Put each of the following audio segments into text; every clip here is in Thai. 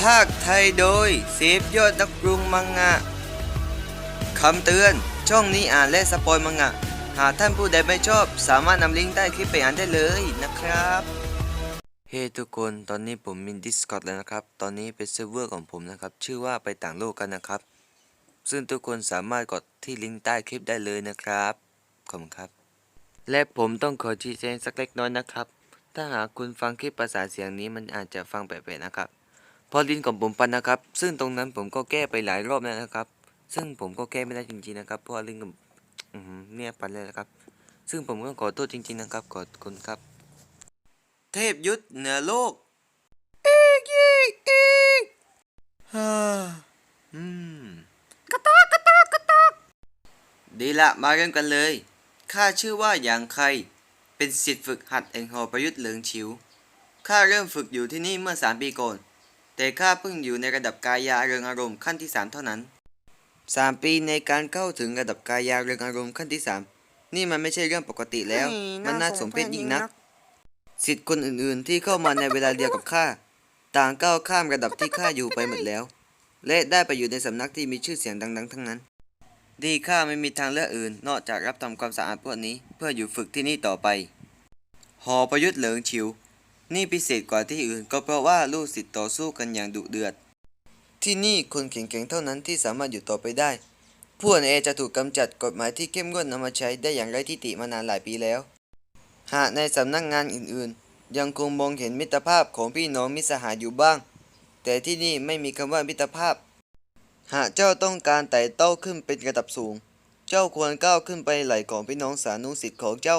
ภาคไทยโดยเซฟยอดนักปรุงมังงะคำเตือน ช่องนี้อ่านและสปอยมังงะ หากท่านผู้ใดไม่ชอบ สามารถนำลิงก์ใต้คลิปไปอ่านได้เลยนะครับ เฮ้ทุกคน ตอนนี้ผมมี Discord แล้วนะครับ ตอนนี้เป็นเซิร์ฟเวอร์ของผมนะครับ ชื่อว่าไปต่างโลกกันนะครับ ซึ่งทุกคนสามารถกดที่ลิงก์ใต้คลิปได้เลยนะครับ ขอบคุณครับ และผมต้องขอชี้แจงสักเล็กน้อยนะครับ ถ้าหากคุณฟังคลิปภาษาเสียงนี้มันอาจจะฟังแปลกๆนะครับ พอลิ้นของผมปันนะครับ ซึ่งตรงนั้นผมก็แก้ไปหลายรอบแล้วนะครับ ซึ่งผมก็แก้ไม่ได้จริงๆนะครับเพราะลิ้นกับเนี่ยปันเลยนะครับ ซึ่งผมก็ขอโทษจริง ๆนะครับขอบคุณครับ เทพยุทธเหนือโลกอีกอีกอีกฮ่าอืมกระตอกกระตอกกระตอกดีละมาเริ่มกันเลยข้าชื่อว่าหยางไคร เป็นศิษย์ฝึกหัดแห่งหอประยุทธ์เหลิงฉิวข้าเริ่มฝึกอยู่ที่นี่เมื่อสามปีก่อน แต่ข้าเพิ่งอยู่ในระดับกายาเริงอารมณ์ขั้นที่สามเท่านั้นสามปีในการเข้าถึงระดับกายาเริงอารมณ์ขั้นที่สามนี่มันไม่ใช่เรื่องปกติแล้ว มันน่าสมเพชยิ่งนัก สิทธิ์คนอื่นๆที่เข้ามาในเวลาเดียวกับข้าต่างก้าวข้ามระดับที่ข้าอยู่ไปหมดแล้ว และได้ไปอยู่ในสำนักที่มีชื่อเสียงดัง ๆ ทั้งนั้น ดีข้าไม่มีทางเลือกอื่น นอกจากรับทำความสะอาดพวกนี้ เพื่ออยู่ฝึกที่นี่ต่อไป หอประยุทธ์เหลิงฉิว นี่พิเศษกว่าที่อื่นก็เพราะว่าลูกศิษย์ต่อสู้กันอย่างดุเดือด ที่นี่คนแข็งๆเท่านั้นที่สามารถอยู่ต่อไปได้พวกเอจะถูกกำจัดกฎหมายที่เข้มงวดนำมาใช้ได้อย่างไร้ที่ติมานานหลายปีแล้ว หากในสำนักงานอื่นๆ ยังคงมองเห็นมิตรภาพของพี่น้องมิสหายอยู่บ้าง แต่ที่นี่ไม่มีคำว่ามิตรภาพ หากเจ้าต้องการไต่เต้าขึ้นเป็นระดับสูง เจ้าควรก้าวขึ้นไปไหลของพี่น้องสานุสิทธิ์ของเจ้า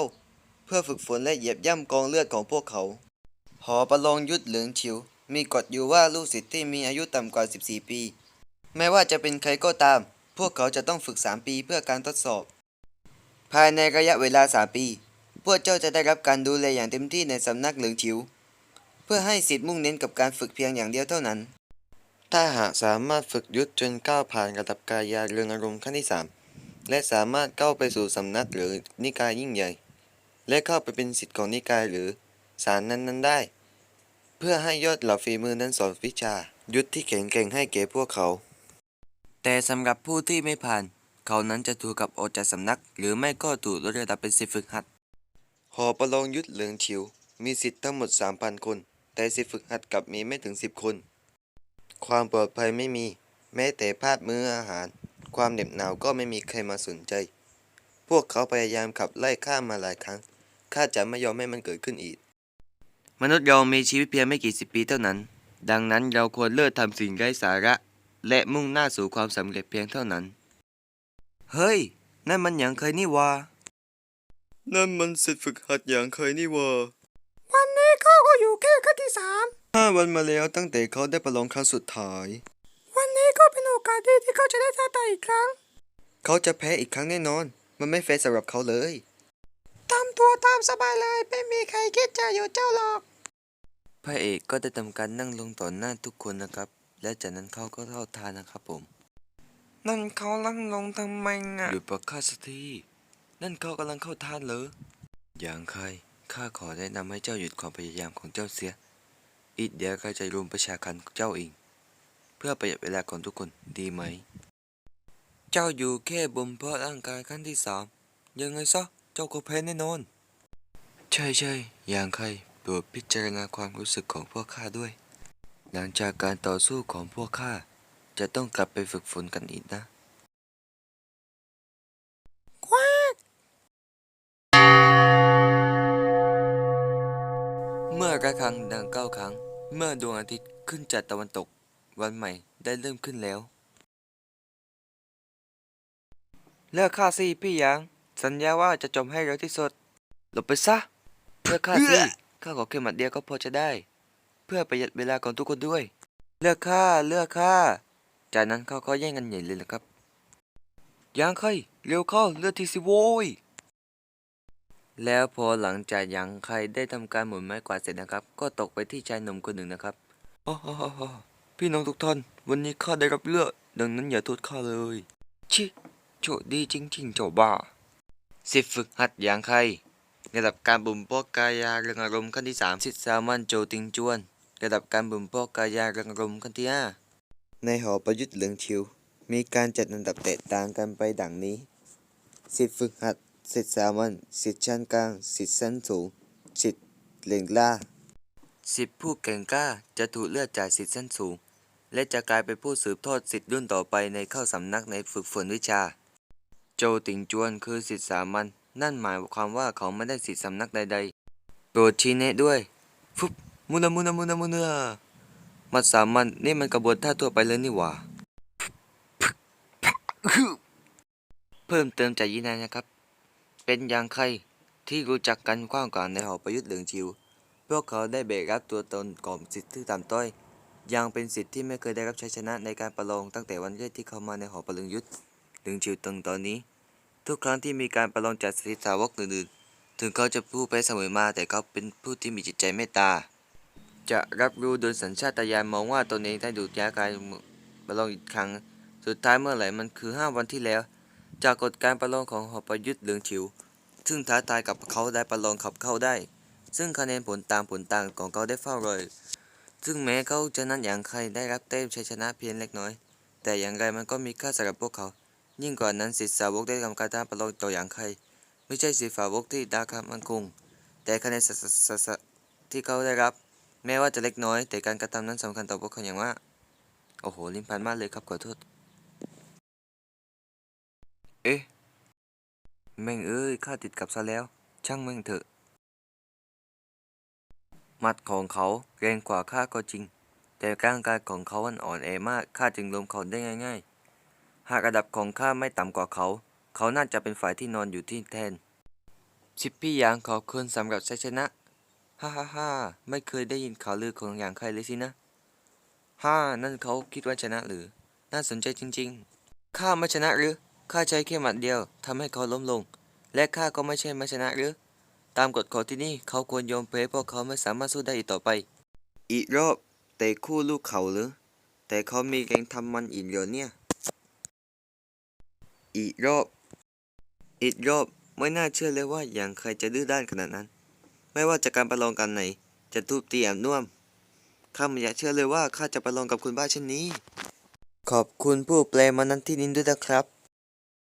เพื่อฝึกฝนและเหยียบย่ำกองเลือดของพวกเขา หอประลองยุทธเหลืองฉิว มีกฎอยู่ว่าลูกศิษย์ที่มีอายุต่ำกว่า 14 ปีไม่ว่าจะเป็นใครก็ตาม พวกเขาจะต้องฝึก 3 ปีเพื่อการทดสอบ ภายในระยะเวลา 3 ปี พวกเจ้าจะได้รับการดูแลอย่างเต็มที่ในสำนักเหลืองฉิว เพื่อให้สิทธิ์มุ่งเน้นกับการฝึกเพียงอย่างเดียวเท่านั้น ถ้าหากสามารถฝึกยุทธจนก้าวผ่านระดับกายาเรืองอารมณ์ขั้นที่ 3 และสามารถก้าวไปสู่สำนักหรือนิกายยิ่งใหญ่ และเข้าไปเป็นสิทธิ์ของนิกายหรือศาลนั้นๆได้ เพื่อให้ยอดเหล่าฝีมือนั้นสอนวิชา ยุทธที่แข็งแกร่งให้แก่พวกเขา แต่สำหรับผู้ที่ไม่ผ่าน เขานั้นจะถูกกับออกจากสำนัก หรือไม่ก็ถูกลดระดับเป็นสิฝึกหัด หอประลองยุทธเหลืองฉิว มีสิทธิ์ทั้งหมด 3,000 คน แต่สิฝึกหัดกลับมีไม่ถึง 10 คน ความปลอดภัยไม่มี แม้แต่พลาดมื้ออาหาร ความเหน็บหนาวก็ไม่มีใครมาสนใจ พวกเขาพยายามขับไล่ข้ามมาหลายครั้งข้าจะไม่ยอมให้มันเกิดขึ้นอีก มนุษย์เรามีชีวิตเพียงไม่กี่สิบปีเท่านั้น ดังนั้นเราควรเลิกทำสิ่งไร้สาระ และมุ่งหน้าสู่ความสำเร็จเพียงเท่านั้น เฮ้ย นั่นมันอย่างเคยนี่วะนั่นมันสิทธิฝึกหัดอย่างเคยนี่วะวันนี้เขาก็อยู่แค่ขั้นที่สามห้าวันมาแล้วตั้งแต่เขาได้ประลองครั้งสุดท้าย วันนี้ก็เป็นโอกาสดีที่เขาจะได้ท้าทายอีกครั้ง เขาจะแพ้อีกครั้งแน่นอน มันไม่แฟร์สำหรับเขาเลย ตามตัวตามสบายเลยไม่มีใครคิดจะอยู่เจ้าหรอก พระเอกก็ได้ทำการนั่งลงต่อหน้าทุกคนนะครับ และจากนั้นเขาก็เข้าทานนะครับผม นั่นเขาลังลงทำไมอะหยุดประคาสักทีนั่นเขากำลังเข้าทานเหรออย่างใครข้าขอแนะนำให้เจ้าหยุดความพยายามของเจ้าเสีย อีกเดี๋ยวข้าจะรุมประชาคันเจ้าเอง เพื่อประหยัดเวลาของทุกคนดีไหม เจ้าอยู่แค่บ่มเพาะร่างกายขั้นที่สามยังไงซะ เจ้าก็แพ้แน่นอน ใช่ใช่อย่างใครโปรดพิจารณาความรู้สึกของพวกข้าด้วย หลังจากการต่อสู้ของพวกข้าจะต้องกลับไปฝึกฝนกันอีกนะคว้าเมื่อระฆังดังเก้าครั้ง เมื่อดวงอาทิตย์ขึ้นจากตะวันตก วันใหม่ได้เริ่มขึ้นแล้ว เลิกฆ่าสิพี่หยาง สัญญาว่าจะจบให้เร็วที่สุด หลบไปซะเลิกฆ่าสิข้าขอแค่หมัดเดียวก็พอจะได้ เพื่อประหยัดเวลาของทุกคนด้วย เลิกฆ่าเลิกฆ่าจากนั้นเขาก็แย่งกันใหญ่เลยนะครับหยางใครเร็วเข้าเลือดทีสิโว้ยแล้วพอหลังจากยังใครได้ทำการหมุนไม้กวาดเสร็จนะครับ ก็ตกไปที่ชายหนุ่มคนหนึ่งนะครับอ๋อพี่น้องทุกท่านวันนี้ข้าได้รับเลือดดังนั้นอย่าโทษข้าเลย ชิโชคดีจริงๆเจ้าบ้า สิทธิ์ฝึกหัดอย่างใครระดับการบ่มเพาะกายาเรื่องอารมณ์ขั้นที่สามสิทธิ์ซลมอนโจติงจวน ระดับการบ่มเพาะกายาเรังอารมณ์ขั้นที่ห้าในหอประยุทธ์เหลืองชิว มีการจัดอันดับแตกต่างกันไปดังนี้สิทธิฝึกหัดสิทธิสามัญสิทธิชั้นกลางสิทธิชั้นสูงสิทธิเหล่งล่าสิทธิผู้เก่งกล้าจะถูกเลือกจากสิทธิชั้นสูง และจะกลายเป็นผู้สืบทอดสิทธิรุ่นต่อไปในเข้าสำนักในฝึกฝนวิชา โจติงจวนคือสิทธิสามัญนั่นหมายความว่าเขาไม่ได้สิทธิสำนักใดๆ โปรดชี้แนะด้วยฟุบมุนามุนามุนามุนามัดสามัญนี่มันกระบวนท่าทั่วไปเลยนี่หว่า เพิ่มเติมจากยีนายนะครับ เป็นอย่างใครที่รู้จักกันกว้างกว่าในหอประยุทธ์เหลืองชิว พวกเขาได้แบรกรับตัวตนก่อนสิทธิ์ที่ต่ำต้อยยังเป็นสิทธิ์ที่ไม่เคยได้รับชัยชนะในการประลองตั้งแต่วันแรกที่เข้ามาในหอประลึงยุทธ เหลืองชิวตึงตอนนี้ ทุกครั้งที่มีการประลองจากสิทธิสาวกอื่นๆ ถึงเขาจะผู้แพ้เสมอมาแต่เขาเป็นผู้ที่มีจิตใจเมตตา จะรับรู้โดยสัญชาตญาณมองว่าตนเองได้ดูดยาการประลองอีกครั้ง สุดท้ายเมื่อไหร่มันคือ 5 วันที่แล้ว จากกฎการประลองของหอประยุทธ์เหลืองฉิว ซึ่งท้าทายกับเขาได้ประลองขับเข้าได้ ซึ่งคะแนนผลตามผลต่างของเขาได้เฝ้ารอยซึ่งแม้เขาจะนั้นอย่างใครได้รับแต้มชัยชนะเพียงเล็กน้อย แต่อย่างไรมันก็มีค่าสำหรับพวกเขา ยิ่งกว่านั้นสิทธิสาวกได้ทำการท้าประลองต่ออย่างใคร ไม่ใช่สิทธิสาวกที่ดาคามันคงแต่คะแนนสสสสที่เขาได้รับ แม้ว่าจะเล็กน้อย แต่การกระทำนั้นสำคัญต่อพวกเขาอย่างมากโอ้โหลิ้นพันมากเลยครับขอโทษ เอ๊ะแม่งเอ้ยข้าติดกับซะแล้ว ช่างแม่งเถอะ มัดของเขาแรงกว่าข้าก็จริง แต่ร่างกายของเขามันอ่อนแอมากข้าจึงล้มเขาได้ง่าย ๆ หากระดับของข้าไม่ต่ำกว่าเขา เขาน่าจะเป็นฝ่ายที่นอนอยู่ที่แทน ชิปปี้ยางขอบคุณสำหรับชัยชนะ ฮ่าฮ่าฮ่าไม่เคยได้ยินข่าวลือของอย่างใครเลยสินะ ฮ่า นั่นเขาคิดว่าชนะหรือ น่าสนใจจริง ๆ ข้าไม่ชนะหรือ ข้าใช้แค่หมัดเดียวทำให้เขาล้มลง และข้าก็ไม่ใช่ไม่ชนะหรือ ตามกฎของที่นี่เขาควรยอมแพ้เพราะเขาไม่สามารถสู้ได้อีกต่อไป อีกรอบแต่คู่ลูกเขาหรือ แต่เขามีแรงทำมันอีกเหรอเนี่ย อีกรอบ อีกรอบไม่น่าเชื่อเลยว่าอย่างใครจะดื้อด้านขนาดนั้น ไม่ว่าจะการประลองกันไหน จะทุบตีแอมน่วมข้าไม่อยากเชื่อเลยว่าข้าจะประลองกับคุณบ้าเช่นนี้ ขอบคุณผู้แปลมานั้นที่นินด้วยนะครับ